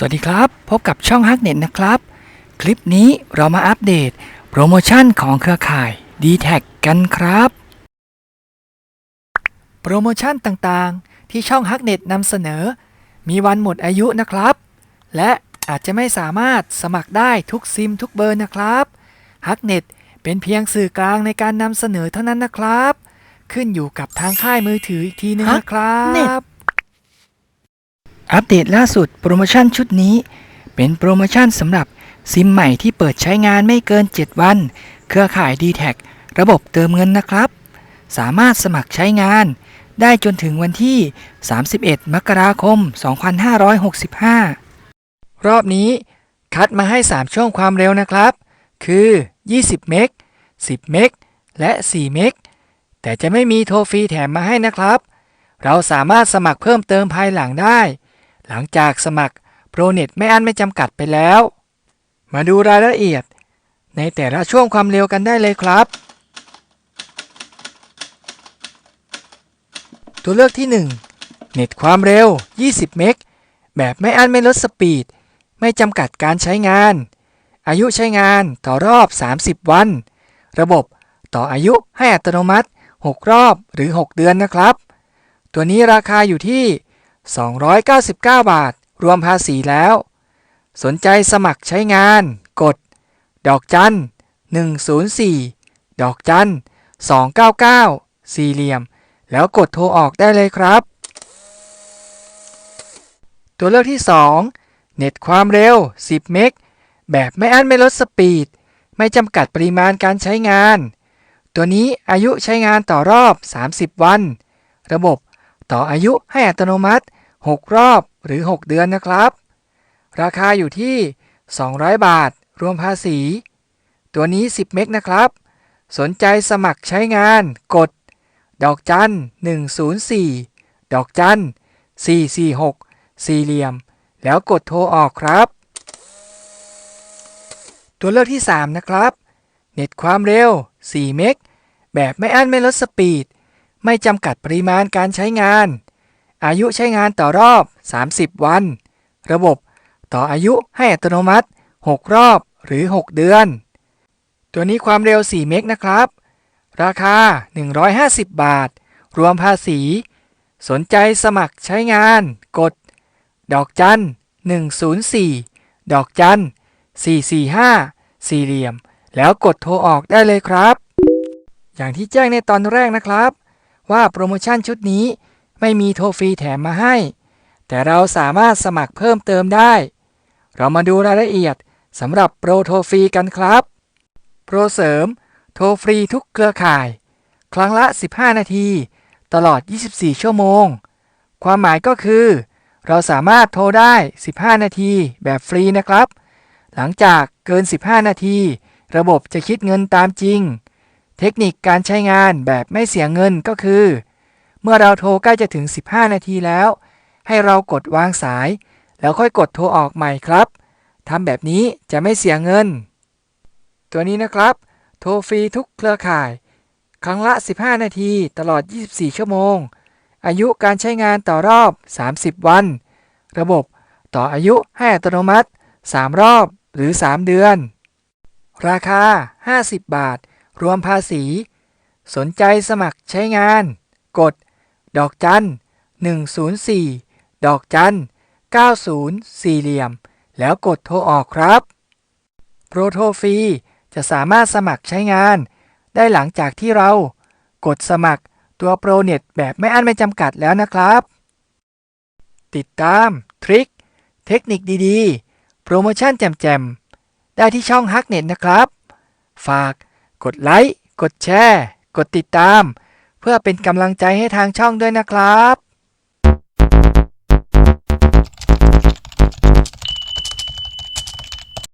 สวัสดีครับ พบกับช่องฮักเน็ตนะครับ คลิปนี้เรามาอัปเดต โปรโมชั่นของเครือข่าย d t แทกันครับ โปรโมชั่นต่างๆ ที่ช่องฮักเน็ตนำเสนอ มีวันหมดอายุนะครับ และอาจจะไม่สามารถสมัครได้ทุกซิมทุกเบอร์นะครับฮักเน็ตเป็นเพียงสื่อกลางในการนำเสนอเท่านั้นนะครับ ขึ้นอยู่กับทางค่ายมือถืออีกทีนึงนะครับ อัปเดตล่าสุดโปรโมชั่นชุดนี้ เป็นโปรโมชั่นสำหรับซิมใหม่ที่เปิดใช้งานไม่เกิน 7 วัน เครือข่าย d t แทระบบเติมเงินนะครับ สามารถสมัครใช้งาน ได้จนถึงวันที่ 31 มกราคม 2565 รอบนี้คัดมาให้ 3 ช่วงความเร็วนะครับ คือ 20 เมก 10 เมก และ 4 เมก แต่จะไม่มีโทรฟรีแถมมาให้นะครับ เราสามารถสมัครเพิ่มเติมภายหลังได้ หลังจากสมัครโปรเน็ตไม่อั้นไม่จำกัดไปแล้ว มาดูรายละเอียด ในแต่ละช่วงความเร็วกันได้เลยครับ ตัวเลือกที่ 1 เน็ตความเร็ว 20 เมก แบบไม่อั้นไม่ลดสปีด ไม่จำกัดการใช้งาน อายุใช้งานต่อรอบ 30 วัน ระบบต่ออายุให้อัตโนมัติ 6 รอบหรือ 6 เดือนนะครับ ตัวนี้ราคาอยู่ที่ 299 บาท รวมภาษีแล้ว สนใจสมัครใช้งาน กด ดอกจัน 104 ดอกจัน 299 สี่เหลี่ยม แล้วกดโทรออกได้เลยครับ ตัวเลือกที่ 2 เน็ตความเร็ว 10 เมก แบบไม่อั้นไม่ลดสปีด ไม่จำกัดปริมาณการใช้งาน ตัวนี้อายุใช้งานต่อรอบ 30 วัน ระบบต่ออายุให้อัตโนมัติ 6 รอบหรือ 6 เดือนนะครับ ราคาอยู่ที่ 200 บาท รวมภาษี ตัวนี้ 10 เมกนะครับ สนใจสมัครใช้งานกด ดอกจัน 104 ดอกจัน 446 สี่เหลี่ยม แล้วกดโทรออกครับ ตัวเลือกที่ 3 นะครับ เน็ตความเร็ว 4 เมกแบบไม่อั้นไม่ลดสปีด ไม่จำกัดปริมาณการใช้งาน อายุใช้งานต่อรอบ 30 วัน ระบบต่ออายุให้อัตโนมัติ 6 รอบหรือ 6 เดือน ตัวนี้ความเร็ว 4 เมกนะครับ ราคา 150 บาท รวมภาษี สนใจสมัครใช้งาน กด ดอกจัน 104 ดอกจัน 445 สี่เหลี่ยม แล้วกดโทรออกได้เลยครับ อย่างที่แจ้งในตอนแรกนะครับ ว่าโปรโมชั่นชุดนี้ ไม่มีโทรฟรีแถมมาให้ แต่เราสามารถสมัครเพิ่มเติมได้ เรามาดูรายละเอียดสำหรับโปรโทรฟรีกันครับ โปรเสริม โทรฟรีทุกเครือข่าย ครั้งละ 15 นาที ตลอด 24 ชั่วโมง ความหมายก็คือ เราสามารถโทรได้ 15 นาทีแบบฟรีนะครับ หลังจากเกิน 15 นาที ระบบจะคิดเงินตามจริง เทคนิคการใช้งานแบบไม่เสียเงินก็คือ มื่อเราโทรใกล้จะถึง 15 นาทีแล้ว ให้เรากดวางสาย แล้วค่อยกดโทรออกใหม่ครับทำแบบนี้จะไม่เสียเงิน ตัวนี้นะครับ โทรฟรีทุกเครือข่าย ครั้งละ 15 นาทีตลอด 24 ชั่วโมง อายุการใช้งานต่อรอบ 30 วัน ระบบต่ออายุให้อัตโนมัติ 3 รอบหรือ 3 เดือน ราคา 50 บาท รวมภาษี สนใจสมัครใช้งาน กด ดอกจัน104 ดอกจัน90 สี่เหลี่ยม แล้วกดโทรออกครับโปรโทรฟรีจะสามารถสมัครใช้งาน ได้หลังจากที่เรากดสมัครตัวโปรเน็ตแบบไม่อั้นไม่จำกัดแล้วนะครับ ติดตามทริคเทคนิคดีๆ โปรโมชั่นแจ่มๆ ได้ที่ช่องฮักเน็ตนะครับ ฝากกดไลค์ กดแชร์ กดติดตาม เพื่อเป็นกำลังใจให้ทางช่องด้วยนะครับ